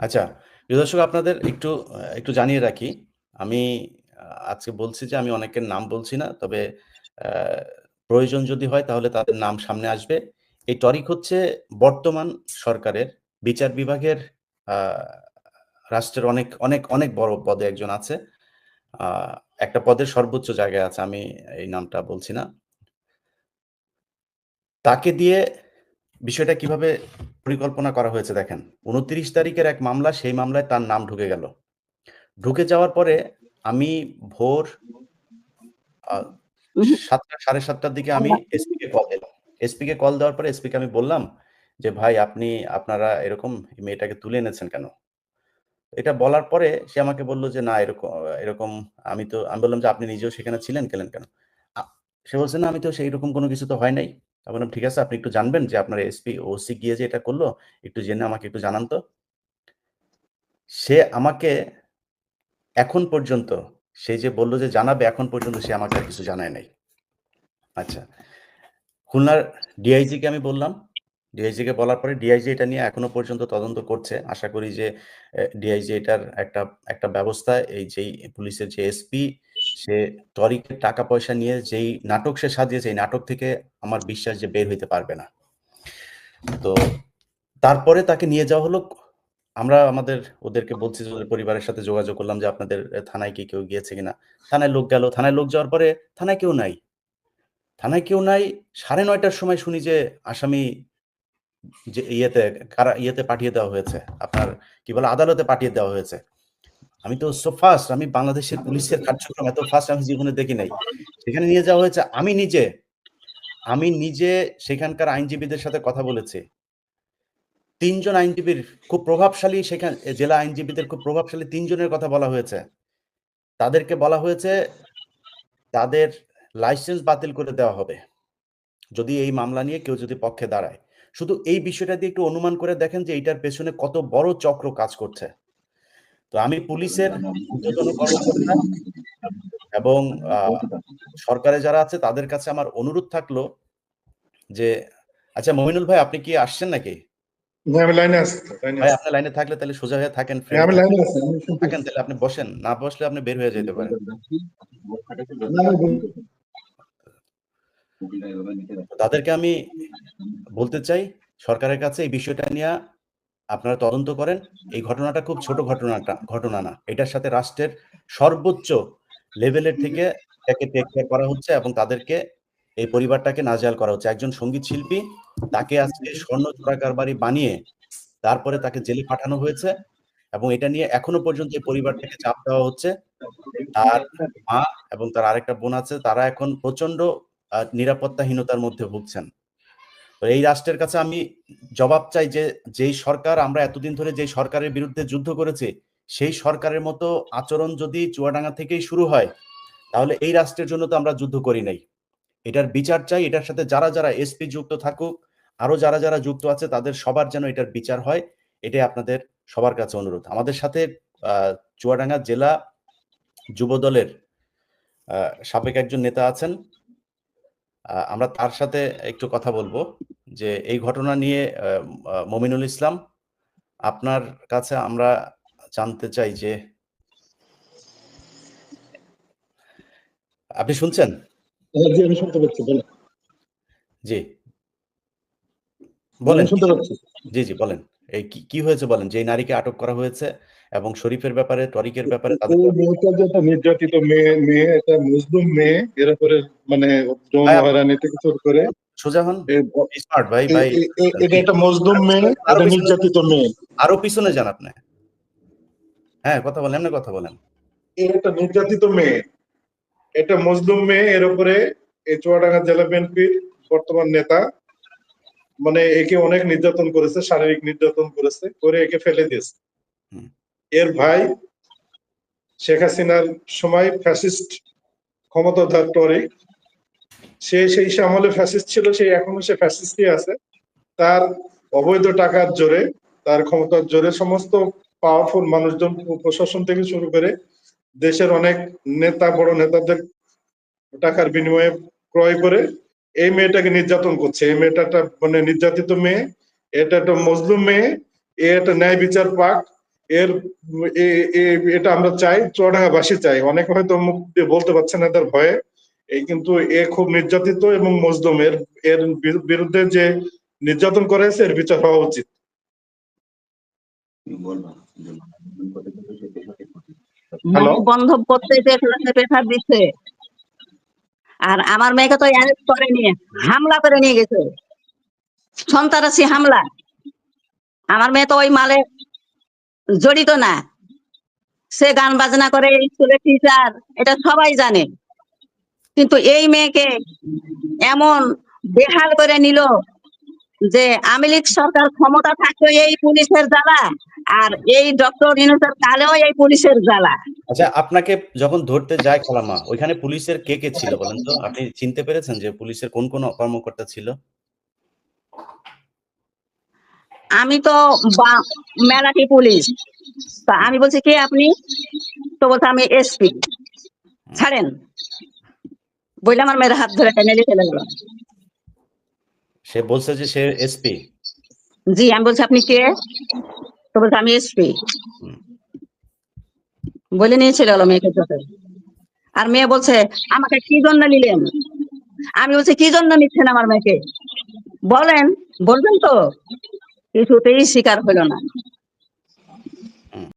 আচ্ছা, প্রিয় দর্শক আপনাদের একটু একটু জানিয়ে রাখি। আমি আজকে বলছি যে আমি অনেকের নাম বলছি না। তবে প্রয়োজন যদি হয় তাহলে তাদের নাম সামনে আসবে। এই টরিক হচ্ছে বর্তমান সরকারের বিচার বিভাগের রাষ্ট্রের অনেক, অনেক, অনেক বড় পদে একজন আছে। একটা পদের সর্বোচ্চ জায়গায় আছে। আমি এই নামটা বলছি না। তাকে দিয়ে বিষয়টা কীভাবে পরিকল্পনা করা হয়েছে দেখেন। ২৯ তারিখের এক মামলা, সেই মামলায় তার নাম ঢুকে গেল। ঢুকে যাওয়ার পরে আমি ভোর আ ৭ঃ০০ ৭:৩০ র দিকে আমি এসপি কে কল দিলাম। এসপি কে কল দেওয়ার পরে এসপি কে আমি বললাম যে, "ভাই আপনি আপনারা এরকম মেয়েটাকে তুলে এনেছেন কেন?" এটা বলার পরে সে আমাকে বলল যে, "না এরকম এরকম আমি তো" আমি বললাম যে, "আপনি নিজেও সেখানে ছিলেন, গেলেন কেন?" সে বলছে, "না আমি তো সেইরকম কোনো কিছু তো হয় নাই।" বললাম, "ঠিক আছে আপনি একটু জানবেন যে আপনার এসপি, ওসি গিয়ে যে এটা করল একটু জেনে আমাকে একটু জানান তো।" সে আমাকে এখন পর্যন্ত সে যে বলল যে জানাবে, এখন পর্যন্ত সে আমাকে কিছু জানায় নাই। আচ্ছা। খুলনার ডিআইজি কে আমি বললাম। ডিআইজি কে বলার পরে ডিআইজি এটা নিয়ে এখনও পর্যন্ত তদন্ত করছে। আশা করি যে ডিআইজি এটার একটা, একটা ব্যবস্থা এই যেই পুলিশের যে এসপি সে টরিকের টাকা পয়সা নিয়ে যেই নাটক সে সাজিয়েছে, এই নাটক থেকে আমার বিশ্বাস যে বের হইতে পারবে না। তো তারপরে তাকে নিয়ে যাওয়া হলো আমরা আমাদের ওদেরকে বলছি যে ওদের পরিবারের সাথে যোগাযোগ করলাম যে আপনাদের থানায় কি কেউ গিয়েছে কিনা? থানায় লোক গেল। থানায় লোক যাওয়ার পরে থানায় কেউ নাই। থানায় কেউ নাই। সাড়ে নয়টার সময় শুনি যে আসামি যে ইয়েতে কারা ইয়েতে পাঠিয়ে দেওয়া হয়েছে। আপনার কি বলে আদালতে পাঠিয়ে দেওয়া হয়েছে। আমি তো সো ফাস্ট আমি বাংলাদেশের পুলিশের কার্যক্রম এত ফাস্ট আমি জীবনে দেখি নাই। সেখানে নিয়ে যাওয়া হয়েছে আমি নিজে, আমি নিজে সেখানকার আইনজীবীদের সাথে কথা বলেছি। তিনজন আইনজীবীর খুব প্রভাবশালী সেখান জেলা আইনজীবীদের খুব প্রভাবশালী তিনজনের কথা বলা হয়েছে। তাদেরকে বলা হয়েছে তাদের লাইসেন্স বাতিল করে দেওয়া হবে। যদি এই মামলা নিয়ে কেউ যদি পক্ষে দাঁড়ায়। শুধু এই বিষয়টা দিয়ে একটু অনুমান করে দেখেন যে এইটার পেছনে কত বড় চক্র কাজ করছে। তো আমি পুলিশের ঊর্ধ্বতন কর্মকর্তা এবং সরকারে যারা আছে তাদের কাছে আমার অনুরোধ থাকল যে আচ্ছা মমিনুল ভাই আপনি কি আসছেন নাকি? ভাই আপনার লাইনে থাকলে তাহলে সোজা হয়ে থাকেন, হ্যাঁ, থাকেন। তাহলে আপনি বসেন। না বসলে আপনি বের হয়ে যেতে পারেন। তাদেরকে আমি বলতে চাই সরকারের কাছে এই বিষয়টা নিয়া আপনারা তদন্ত করেন। এই ঘটনাটা খুব ছোট ঘটনাটা, ঘটনা না। এটার সাথে রাষ্ট্রের সর্বোচ্চ লেভেলের থেকে এটাকে টেক কেয়ার করা হচ্ছে এবং তাদেরকে এই পরিবারটাকে নাজেহাল করা হচ্ছে। একজন সংগীত শিল্পী, তাকে আজকে স্বর্ণ চোরাকারবারি বানিয়ে তারপরে তাকে জেলে পাঠানো হয়েছে এবং এটা নিয়ে এখনও পর্যন্ত এই পরিবারটাকে চাপ দেওয়া হচ্ছে। তার মা এবং তার আরেকটা বোন আছে, তারা এখন প্রচণ্ড নিরাপত্তাহীনতার মধ্যে ভুগছেন। তো এই রাষ্ট্রের কাছে আমি জবাব চাই যে, যেই সরকার আমরা এতদিন ধরে যেই সরকারের বিরুদ্ধে যুদ্ধ করেছে সেই সরকারের মতো আচরণ যদি চুয়াডাঙ্গা থেকেই শুরু হয়, তাহলে এই রাষ্ট্রের জন্য তো আমরা যুদ্ধ করি নাই। এটার বিচার চাই। এটার সাথে যারা, যারা এসপি যুক্ত থাকুক, আরও যারা, যারা যুক্ত আছে তাদের সবার যেন এটার বিচার হয়। এটাই আপনাদের সবার কাছে অনুরোধ। আমাদের সাথে চুয়াডাঙ্গা জেলা যুবদলের সাবেক একজন নেতা আছেন। আমরা তার সাথে একটু কথা বলব যে এই ঘটনা নিয়ে মমিনুল ইসলাম আপনার কাছে আমরা জানতে চাই যে আপনি শুনছেন? হ্যাঁ, জি, আমি শুনতে পাচ্ছি। বলেন। জি। বলেন। শুনতে পাচ্ছি। জি, জি বলেন। এই কি, কি হয়েছে বলেন? যেই নারীকে আটক করা হয়েছে এবং শরীফের ব্যাপারে, তরিকের ব্যাপারে তাদের এই মেয়েটা যে একটা নির্যাতিত মেয়ে, মেয়ে একটা মজলুম মেয়ে, এর উপরে মানে যৌন ভাই, থেকে শুরু করে সোজা হন। স্মার্ট ভাই, ভাই। এ এ এটা একটা মজলুম মেয়ে, আরও নির্যাতিত মেয়ে। আরও পিছনে যান আপনি। হ্যাঁ, কথা বলেন, কথা বলেন। নির্যাতিত মেয়ে। এটা মজলুম মেয়ে, এর উপরে এই চুয়াডাঙ্গা জেলা বিএনপির বর্তমান নেতা মানে একে অনেক নির্যাতন করেছে, শারীরিক নির্যাতন করেছে, করে একে ফেলে দিয়েছে। এর ভাই শেখ হাসিনার সময় ফ্যাসিস্ট ক্ষমতাধর টরিক সে সেই আমলে ফ্যাসিস্ট ছিল, সে এখনও সে ফ্যাসিস্টই আছে। তার অবৈধ টাকার জোরে, তার ক্ষমতার জোরে সমস্ত পাওয়ারফুল মানুষজন প্রশাসন থেকে শুরু করে দেশের অনেক নেতা, বড় নেতাদের টাকার বিনিময়ে ক্রয় করে এই মেয়েটাকে নির্যাতন করছে। এই মেয়েটা মানে নির্যাতিত মেয়ে, এটা একটা মজলুম মেয়ে এ একটা ন্যায় বিচার পাক এর এ- এ- এটা আমরা চাই চুয়াডাঙ্গাবাসী চাই। অনেক হয়তো মুখ দিয়ে বলতে পারছে না এদের ভয়ে। এই কিন্তু এ খুব নির্যাতিত এবং মজদুম এর এর বিরুদ্ধে যে নির্যাতন করেছে এর বিচার হওয়া উচিত। হ্যালো? বন্ধ করতে দিচ্ছে। আর আমার মেয়েকে তো অ্যারেস্ট করে নিয়ে হামলা করে নিয়ে গেছে। সন্ত্রাসী হামলা। আমার মেয়ে তো ওই মালে জড়িত না। সে গান বাজনা করে স্কুলের টিচার এটা সবাই জানে। কিন্তু এই মেয়েকে এমন বেহাল করে নিল যে আওয়ামী লীগ সরকার ক্ষমতা থাকতো এই পুলিশের জ্বালা, আর এই ডক্টর ইনুসের কালেও এই পুলিশের জ্বালা। আচ্ছা আপনাকে যখন ধরতে যায় খালামা ওইখানে পুলিশের কে কে ছিল বলেন তো? আপনি চিনতে পেরেছেন যে পুলিশের কোন কোন কর্মকর্তা ছিল? আমি তো বা- মেলাটি পুলিশ। তা আমি বলছি কে আপনি? তো বলছে আমি এসপি। ছাড়েন। বললে আমার মেয়ের হাত ধরে টেনে চলে গেল। সে বলছে যে সে এসপি। জি আমি বলছি আপনি কে? তো বলছে আমি এসপি। বলে নিয়ে চলে গেলো মেয়েকে চোখে। আর মেয়ে বলছে আমাকে কি জন্য নিলেন? আমি বলছি কি জন্য নিচ্ছেন আমার মেয়েকে? বলেন বলবেন তো। কিছুতেই শিকার হলো না।